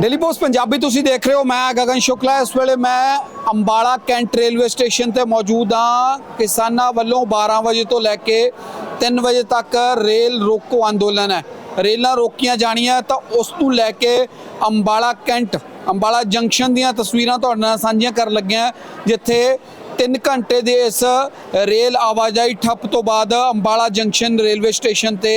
Daily post Punjabi ਤੁਸੀਂ ਦੇਖ ਰਹੇ ਹੋ, ਮੈਂ ਗਗਨ ਸ਼ੁਕਲਾ, ਇਸ ਵੇਲੇ ਮੈਂ ਅੰਬਾਲਾ ਕੈਂਟ ਰੇਲਵੇ ਸਟੇਸ਼ਨ ਤੇ ਮੌਜੂਦ ਹਾਂ। ਕਿਸਾਨਾਂ ਵੱਲੋਂ 12 ਵਜੇ ਤੋਂ ਲੈ ਕੇ 3 ਵਜੇ ਤੱਕ ਰੇਲ ਰੋਕੋ ਅੰਦੋਲਨ ਹੈ। ਰੇਲਾਂ ਰੋਕੀਆਂ ਜਾਣੀਆਂ, ਤਾਂ ਉਸ ਤੋਂ ਲੈ ਕੇ ਅੰਬਾਲਾ ਕੈਂਟ, ਅੰਬਾਲਾ ਜੰਕਸ਼ਨ ਦੀਆਂ ਤਸਵੀਰਾਂ ਤੁਹਾਡੇ ਨਾਲ ਸਾਂਝੀਆਂ ਕਰਨ ਲੱਗਿਆ, ਜਿੱਥੇ 3 ਘੰਟੇ ਦੇ ਇਸ ਰੇਲ ਆਵਾਜਾਈ ਠੱਪ ਤੋਂ ਬਾਅਦ ਅੰਬਾਲਾ ਜੰਕਸ਼ਨ ਰੇਲਵੇ ਸਟੇਸ਼ਨ ਤੇ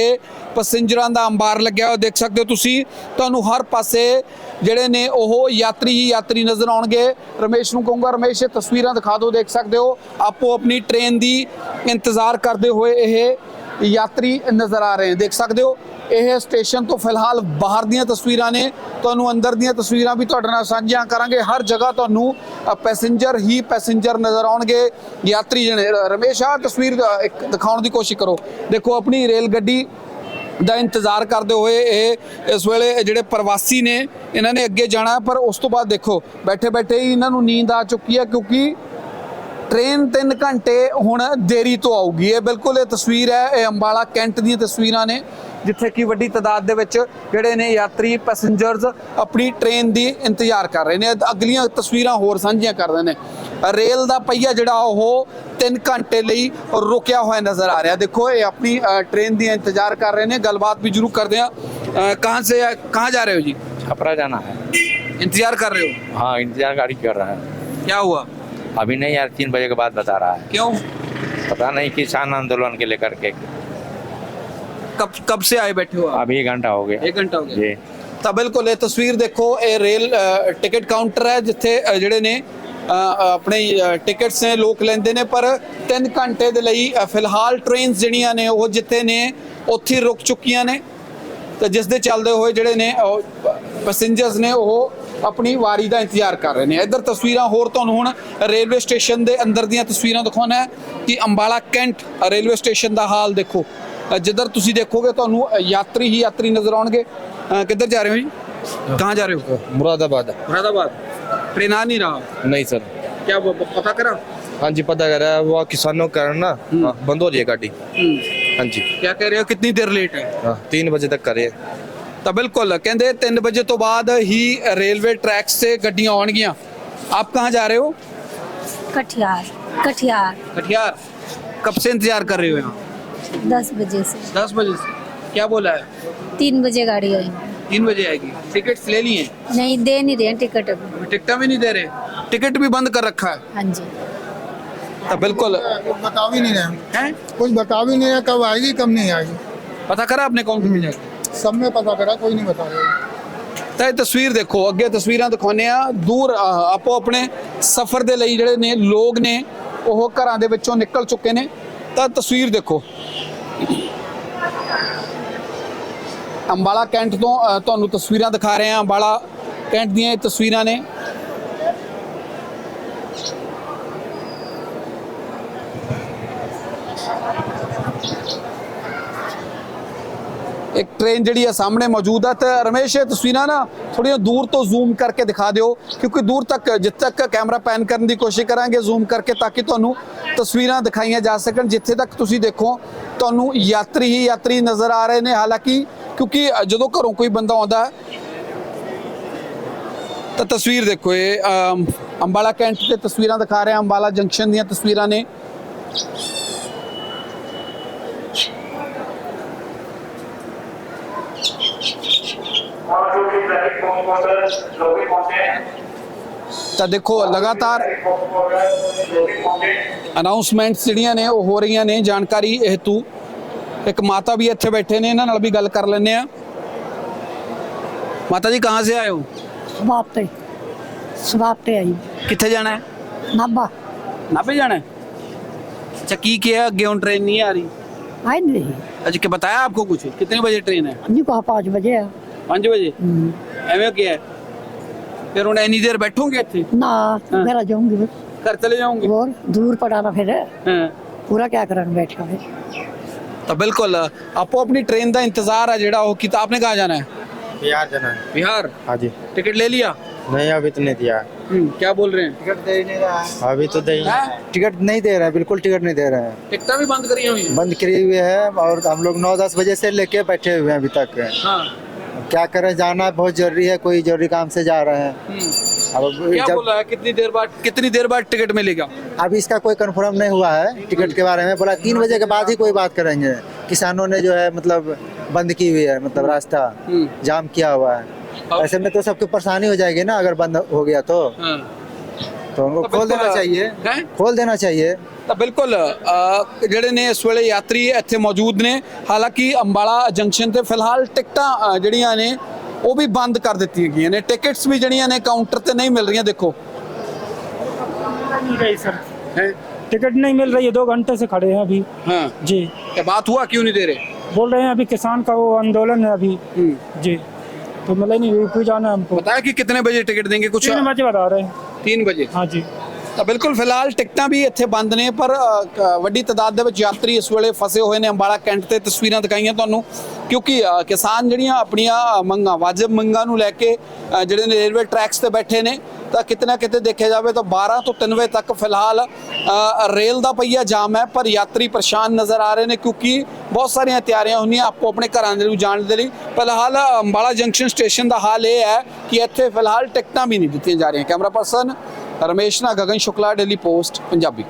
ਪੈਸੇਂਜਰਾਂ ਦਾ ਅੰਬਾਰ ਲੱਗਿਆ ਹੋਇਆ, ਦੇਖ ਸਕਦੇ ਹੋ ਤੁਸੀਂ। ਤੁਹਾਨੂੰ ਹਰ ਪਾਸੇ ਜਿਹੜੇ ਨੇ ਉਹ ਯਾਤਰੀ ਹੀ ਯਾਤਰੀ ਨਜ਼ਰ ਆਉਣਗੇ। ਰਮੇਸ਼ ਨੂੰ ਕਹੂੰਗਾ, ਰਮੇਸ਼, ਇਹ ਤਸਵੀਰਾਂ ਦਿਖਾ ਦਿਓ, ਦੇਖ ਸਕਦੇ ਹੋ। ਆਪੋ ਆਪਣੀ ਟ੍ਰੇਨ ਦੀ ਇੰਤਜ਼ਾਰ ਕਰਦੇ ਹੋਏ ਇਹ ਯਾਤਰੀ ਨਜ਼ਰ ਆ ਰਹੇ ਹਨ ਦੇਖ ਸਕਦੇ ਹੋ, ਇਹ ਸਟੇਸ਼ਨ ਤੋਂ ਫਿਲਹਾਲ ਬਾਹਰ ਦੀਆਂ ਤਸਵੀਰਾਂ ਨੇ। ਤੁਹਾਨੂੰ ਅੰਦਰ ਦੀਆਂ ਤਸਵੀਰਾਂ ਵੀ ਤੁਹਾਡੇ ਨਾਲ ਸਾਂਝੀਆਂ ਕਰਾਂਗੇ। ਹਰ ਜਗ੍ਹਾ ਤੁਹਾਨੂੰ ਪੈਸੇਂਜਰ ਹੀ ਪੈਸੇਂਜਰ ਨਜ਼ਰ ਆਉਣਗੇ। ਯਾਤਰੀ ਜਣੇ ਰਮੇਸ਼ ਆਹ ਤਸਵੀਰ ਇੱਕ ਦਿਖਾਉਣ ਦੀ ਕੋਸ਼ਿਸ਼ ਕਰੋ। ਦੇਖੋ, ਆਪਣੀ ਰੇਲ ਗੱਡੀ ਦਾ ਇੰਤਜ਼ਾਰ ਕਰਦੇ ਹੋਏ ਇਹ, ਇਸ ਵੇਲੇ ਜਿਹੜੇ ਪ੍ਰਵਾਸੀ ਨੇ, ਇਹਨਾਂ ਨੇ ਅੱਗੇ ਜਾਣਾ, ਪਰ ਉਸ ਤੋਂ ਬਾਅਦ ਦੇਖੋ ਬੈਠੇ ਬੈਠੇ ਹੀ ਇਹਨਾਂ ਨੂੰ ਨੀਂਦ ਆ ਚੁੱਕੀ ਹੈ, ਕਿਉਂਕਿ ਟ੍ਰੇਨ 3 ਘੰਟੇ ਹੁਣ ਦੇਰੀ ਤੋਂ ਆਊਗੀ। ਇਹ ਬਿਲਕੁਲ ਇਹ ਤਸਵੀਰ ਹੈ, ਇਹ ਅੰਬਾਲਾ ਕੈਂਟ ਦੀਆਂ ਤਸਵੀਰਾਂ ਨੇ। ਜਿੱਥੇ ਕਿ ਵੱਡੀ ਤਾਦਾਦ ਦੇ ਵਿੱਚ ਜਿਹੜੇ ਨੇ ਯਾਤਰੀ ਪੈਸੇਂਜਰਸ ਆਪਣੀ ਟ੍ਰੇਨ ਦੀ ਇੰਤਜ਼ਾਰ ਕਰ ਰਹੇ ਨੇ ਅਗਲੀਆਂ ਤਸਵੀਰਾਂ ਹੋਰ ਸਾਂਝੀਆਂ ਕਰ ਰਹੇ ਨੇ ਰੇਲ ਦਾ ਪਹੀਆ ਜਿਹੜਾ ਉਹ 3 ਘੰਟੇ ਲਈ ਰੁਕਿਆ ਹੋਇਆ ਨਜ਼ਰ ਆ ਰਿਹਾ ਦੇਖੋ ਇਹ ਆਪਣੀ ਅ, ਟ੍ਰੇਨ ਦੀ ਇੰਤਜ਼ਾਰ ਕਰ ਰਹੇ ਨੇ ਗੱਲਬਾਤ ਵੀ ਜ਼ਰੂਰ ਕਰਦੇ ਆ ਕਹਾਂ ਸੇ ਕਹਾਂ ਜਾ ਰਹੇ ਹੋ ਜੀ छपरा जाना है इंतजार कर रहे हो हाँ इंतजार गाड़ी कर रहा है क्या हुआ अभी नहीं यार तीन बजे के बाद बता रहा है क्यों पता नहीं किसान आंदोलन के लेकर के कब कब से आए बैठे हो आप अभी एक घंटा हो गया एक घंटा हो गया जी ਤਾਂ ਬਿਲਕੁਲ ਇਹ ਤਸਵੀਰ ਦੇਖੋ ਇਹ ਰੇਲ ਅ, ਟਿਕਟ ਕਾਊਂਟਰ ਹੈ ਜਿੱਥੇ ਅ, ਜਿਹੜੇ ਨੇ ਅ, ਆਪਣੇ ਅ, ਟਿਕਟਸ ਨੇ ਲੋਕ ਲੈਂਦੇ ਨੇ ਪਰ 3 ਘੰਟੇ ਦੇ ਲਈ ਅ, ਫਿਲਹਾਲ ਟ੍ਰੇਨਸ ਜਿਹੜੀਆਂ ਨੇ ਉਹ ਜਿੱਥੇ ਨੇ ਉੱਥੇ ਹੀ ਰੁਕ ਚੁੱਕੀਆਂ ਨੇ ਤੇ ਜਿਸ ਦੇ ਚੱਲਦੇ ਹੋਏ ਜਿਹੜੇ ਨੇ ਪੈਸੇਂਜਰਸ ਨੇ ਉਹ ਆਪਣੀ ਵਾਰੀ ਦਾ ਇੰਤਜ਼ਾਰ ਕਰ ਰਹੇ ਨੇ ਇੱਧਰ ਤਸਵੀਰਾਂ ਹੋਰ ਤੁਹਾਨੂੰ ਹੁਣ ਰੇਲਵੇ ਸਟੇਸ਼ਨ ਦੇ ਅੰਦਰ ਦੀਆਂ ਤਸਵੀਰਾਂ ਦਿਖਾਉਣਾ ਹੈ ਕਿ ਅੰਬਾਲਾ ਕੈਂਟ ਰੇਲਵੇ ਸਟੇਸ਼ਨ ਦਾ ਹਾਲ ਦੇਖੋ ਅ, ਜਿੱਧਰ ਤੁਸੀਂ ਦੇਖੋਗੇ ਤੁਹਾਨੂੰ ਅ, ਯਾਤਰੀ ਹੀ ਯਾਤਰੀ ਨਜ਼ਰ ਆਉਣਗੇ ਅ, ਕਿੱਧਰ ਜਾ ਰਹੇ ਹੋ ਜੀ कहाँ जा रहे हो मुरादाबाद मुरादाबाद ट्रेन आ नहीं रहा नहीं सर क्या वो पता करा हाँ जी पता कर रहा है वो किसानों के कारण ना हाँ, बंद हो रही है गाड़ी हाँ जी क्या कह रहे हो कितनी देर लेट है हाँ तीन बजे तक करे ਤਾਂ ਬਿਲਕੁਲ ਕਹਿੰਦੇ 3 ਵਜੇ ਤੋਂ ਬਾਅਦ ਹੀ ਰੇਲਵੇ ਟਰੈਕਸ ਤੇ ਗੱਡੀਆਂ ਆਉਣਗੀਆਂ ਆਪ ਕਹਾਂ ਜਾ ਰਹੇ ਹੋ कटिहार कटिहार कटिहार कब से इंतजार कर रहे हो यहाँ दस बजे से दस बजे से क्या बोला है तीन बजे गाड़ी आई तीन बजे आएगी टिकट्स ले लिए नहीं दे नहीं रहे हैं टिकट अभी टिकटा भी नहीं दे रहे टिकट भी बंद कर रखा है हाँ जी तो बिल्कुल बता भी नहीं रहे है कुछ बता भी नहीं रहे कब आएगी कब नहीं आएगी पता करा आपने कौन सी में जाके सब में पता करा कोई नहीं बता रहा ਤਾਂ ਇਹ ਤਸਵੀਰ ਦੇਖੋ ਅੱਗੇ ਤਸਵੀਰਾਂ ਦਿਖਾਉਂਦੇ ਆ ਦੂਰ ਅਹ, ਆਪੋ ਆਪਣੇ ਸਫ਼ਰ ਦੇ ਲਈ ਜਿਹੜੇ ਨੇ ਲੋਕ ਨੇ ਉਹ ਘਰਾਂ ਦੇ ਵਿੱਚੋਂ ਨਿਕਲ ਚੁੱਕੇ ਨੇ ਤਾਂ ਤਸਵੀਰ ਦੇਖੋ ਅੰਬਾਲਾ ਕੈਂਟ ਤੋਂ ਤੁਹਾਨੂੰ ਤਸਵੀਰਾਂ ਦਿਖਾ ਰਹੇ ਹਾਂ। ਅੰਬਾਲਾ ਕੈਂਟ ਦੀਆਂ ਇਹ ਤਸਵੀਰਾਂ ਨੇ। ਇੱਕ ਟ੍ਰੇਨ ਜਿਹੜੀ ਆ ਸਾਹਮਣੇ ਮੌਜੂਦ ਹੈ ਤੇ ਰਮੇਸ਼, ਇਹ ਤਸਵੀਰਾਂ ਨਾ ਥੋੜ੍ਹੀਆਂ ਦੂਰ ਤੋਂ ਜ਼ੂਮ ਕਰਕੇ ਦਿਖਾ ਦਿਓ, ਕਿਉਂਕਿ ਦੂਰ ਤੱਕ, ਜਿੱਥੇ ਤੱਕ ਕੈਮਰਾ ਪੈਨ ਕਰਨ ਦੀ ਕੋਸ਼ਿਸ਼ ਕਰਾਂਗੇ ਜ਼ੂਮ ਕਰਕੇ ਤਾਂ ਕਿ ਤੁਹਾਨੂੰ ਤਸਵੀਰਾਂ ਦਿਖਾਈਆਂ ਜਾ ਸਕਣ। ਜਿੱਥੇ ਤੱਕ ਤੁਸੀਂ ਦੇਖੋ, ਤੁਹਾਨੂੰ ਯਾਤਰੀ ਹੀ ਯਾਤਰੀ ਨਜ਼ਰ ਆ ਰਹੇ ਨੇ। ਹਾਲਾਂਕਿ, ਕਿਉਂਕਿ ਜਦੋਂ ਘਰੋਂ ਕੋਈ ਬੰਦਾ ਆਉਂਦਾ, ਤਾਂ ਤਸਵੀਰ ਦੇਖੋ ਇਹ ਅੰਬਾਲਾ ਕੈਂਟ ਤੇ ਤਸਵੀਰਾਂ ਦਿਖਾ ਰਿਹਾ। ਅੰਬਾਲਾ ਜੰਕਸ਼ਨ ਦੀਆਂ ਤਸਵੀਰਾਂ ਨੇ। ਤਾਂ ਦੇਖੋ ਲਗਾਤਾਰ लोग भी पहुंचे ਅਨਾਉਂਸਮੈਂਟਸ ਜਿਹੜੀਆਂ ਨੇ ਉਹ ਹੋ ਰਹੀਆਂ ਨੇ ਜਾਣਕਾਰੀ ਹੈਤੂ ਇੱਕ ਮਾਤਾ ਵੀ ਇੱਥੇ ਬੈਠੇ ਨੇ ਇਹਨਾਂ ਨਾਲ ਵੀ ਗੱਲ ਕਰ ਲੈਂਦੇ ਆ ਮਾਤਾ ਜੀ ਕਹਾਂ ਸੇ ਆਏ ਹੋ ਸਵਾਪ ਤੇ ਸਵਾਪ ਤੇ ਆਈ ਕਿੱਥੇ ਜਾਣਾ ਹੈ ਨਾਭਾ ਨਾਭੇ ਜਾਣਾ ਹੈ अच्छा की किया आगे ऑन ट्रेन नहीं आ रही ਆਈ ਨਹੀਂ अच्छा क्या बताया आपको कुछ कितने बजे ट्रेन है ਅੰਜੀ ਕਹਾ 5 ਵਜੇ ਐਵੇਂ ਕੀ ਹੈ ਫਿਰ ਹੁਣ ਇੰਨੀ ਦੇਰ ਬੈਠੋਗੇ ਇੱਥੇ ਨਾ ਮੇਰਾ ਜਾਉਂਗੀ ਬਸ ਘਰ ਚਲੇ ਜਾਓਗੇ ਹੋਰ ਦੂਰ ਪੜਾਣਾ ਫਿਰ ਹਾਂ ਪੂਰਾ ਕਿਆ ਕਰਨ ਬੈਠਾ ਫਿਰ ਤਾਂ ਬਿਲਕੁਲ ਆਪੋ ਆਪਣੀ ਟ੍ਰੇਨ ਦਾ ਇੰਤਜ਼ਾਰ ਹੈ ਜਿਹੜਾ ਉਹ ਕੀਤਾ ਆਪਨੇ ਕਹਾ ਜਾਣਾ ਹੈ बिहार जाना है बिहार हाँ जी टिकट ले लिया नहीं अभी तो नहीं दिया है। हम्म, क्या बोल रहे हैं अभी तो दे हैं? टिकट नहीं दे रहा है बिल्कुल टिकट नहीं दे रहे हैं टिकटा भी बंद करी हुई है बंद किए हुए हैं और हम लोग नौ दस बजे से लेके बैठे हुए हैं अभी तक हाँ क्या करें जाना बहुत ज़रूरी है कोई ज़रूरी काम से जा रहे हैं। अब क्या बोला है? कितनी देर बाद कितनी देर बाद टिकट मिलेगा? अभी इसका कोई कंफर्म नहीं हुआ है टिकट के बारे में। बोला तीन बजे के बाद ही कोई बात करेंगे। किसानों ने जो है मतलब बंद की हुई है मतलब रास्ता। हम्म। जाम किया हुआ है। ऐसे में तो सबको परेशानी हो जाएगी ना अगर बंद हो गया तो। हाँ। तो उनको तो खोल बिल्कुल, देना चाहिए हैं? खोल देना चाहिए ਤਾਂ ਬਿਲਕੁਲ ਅ, ਜਿਹੜੇ ਨੇ ਇਸ ਵੇਲੇ ਯਾਤਰੀ ਇੱਥੇ ਮੌਜੂਦ ਨੇ ਹਾਲਾਂਕਿ ਅੰਬਾਲਾ ਜੰਕਸ਼ਨ ਤੇ ਫਿਲਹਾਲ ਟਿਕਟਾਂ ਅ, ਜਿਹੜੀਆਂ ਨੇ ਉਹ ਵੀ ਬੰਦ ਕਰ ਦਿੱਤੀਆਂ ਗਈਆਂ ਨੇ ਟਿਕਟਸ ਵੀ ਜਿਹੜੀਆਂ ਨੇ ਕਾਊਂਟਰ ਤੇ ਨਹੀਂ ਮਿਲ ਰਹੀਆਂ ਦੇਖੋ नहीं रही सर ਹੈ टिकट नहीं मिल रही है दो घंटे से खड़े हैं अभी ਹਾਂ जी ਤੇ ਬਾਤ हुआ क्यों नहीं दे रहे बोल रहे हैं अभी किसान का वो आंदोलन है अभी हम्म। जी तो मिला नहीं यूपी जाना है हमको बताया कि कितने बजे टिकट देंगे कुछ तीन बजे बता रहे हैं तीन बजे हाँ जी ਤਾਂ ਬਿਲਕੁਲ ਫਿਲਹਾਲ ਟਿਕਟਾਂ ਵੀ ਇੱਥੇ ਬੰਦ ਨੇ, ਪਰ ਵੱਡੀ ਤਾਦਾਦ ਦੇ ਵਿੱਚ ਯਾਤਰੀ ਇਸ ਵੇਲੇ ਫਸੇ ਹੋਏ ਨੇ ਅੰਬਾਲਾ ਕੈਂਟ ਤੇ ਤਸਵੀਰਾਂ ਦਿਖਾਈਆਂ ਤੁਹਾਨੂੰ, ਕਿਉਂਕਿ ਕਿਸਾਨ ਜਿਹੜੀਆਂ ਆਪਣੀਆਂ ਮੰਗਾਂ, ਵਾਜਬ ਮੰਗਾਂ ਨੂੰ ਲੈ ਕੇ ਜਿਹੜੇ ਨੇ ਰੇਲਵੇ ਟਰੈਕਸ ਤੇ ਬੈਠੇ ਨੇ, ਤਾਂ ਕਿਤੇ ਨਾ ਕਿਤੇ ਦੇਖਿਆ ਜਾਵੇ ਤਾਂ 12 ਤੋਂ 3 ਵਜੇ ਤੱਕ ਫਿਲਹਾਲ ਰੇਲ ਦਾ ਪਹੀਆ ਜਾਮ ਹੈ, ਪਰ ਯਾਤਰੀ ਪਰੇਸ਼ਾਨ ਨਜ਼ਰ ਆ ਰਹੇ ਨੇ, ਕਿਉਂਕਿ ਬਹੁਤ ਸਾਰੀਆਂ ਤਿਆਰੀਆਂ ਹੁੰਦੀਆਂ ਆਪੋ ਆਪਣੇ ਘਰਾਂ ਦੇ ਨੂੰ ਜਾਣ ਦੇ ਲਈ। ਫਿਲਹਾਲ ਅੰਬਾਲਾ ਜੰਕਸ਼ਨ ਸਟੇਸ਼ਨ ਦਾ ਹਾਲ ਇਹ ਹੈ ਕਿ ਇੱਥੇ ਫਿਲਹਾਲ ਟਿਕਟਾਂ ਵੀ ਨਹੀਂ ਦਿੱਤੀਆਂ ਜਾ ਰਹੀਆਂ। ਕੈਮਰਾ ਪਰਸਨ ਰਮੇਸ਼ ਨਾ ਗਗਨ ਸ਼ੁਕਲਾ ਡੇਲੀ ਪੋਸਟ ਪੰਜਾਬੀ।